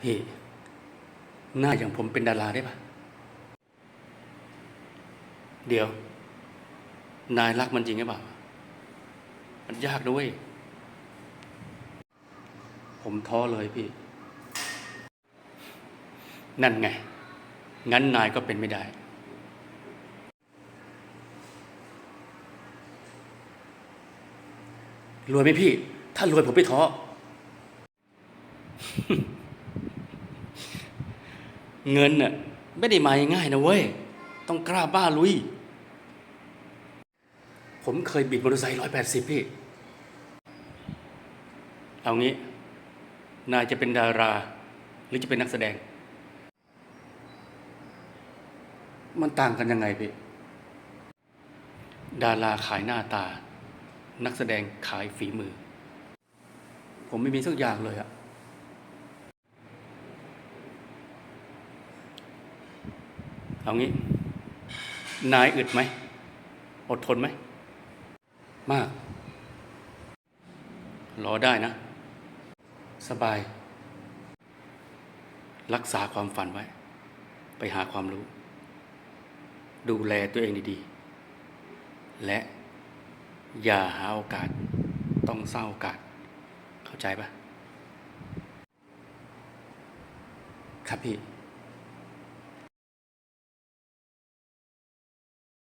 พี่ หน้าอย่างผมเป็นดาราได้ปะเดี๋ยว นายรักมันจริงหรือเปล่า มันยากด้วย ผมท้อเลยพี่ นั่นไง งั้นนายก็เป็นไม่ได้ รวยไหมพี่ ถ้ารวยผมไม่ท้อ เงินน่ะไม่ได้มาง่ายๆนะเว้ย ต้องกล้าบ้าลุย ผมเคยบิดมอเตอร์ไซค์ร้อยแปดสิบพี่ เอางี้ นายจะเป็นดารา หรือจะเป็นนักแสดง มันต่างกันยังไงพี่ ดาราขายหน้าตา นักแสดงขายฝีมือ ผมไม่มีสักอย่างเลยอะ เอางี้ นายอึดไหม อดทนไหม มาก รอได้นะ สบาย รักษาความฝันไว้ ไปหาความรู้ ดูแลตัวเองดีๆ และอย่าหาโอกาส ต้องสร้างโอกาส เข้าใจปะครับพี่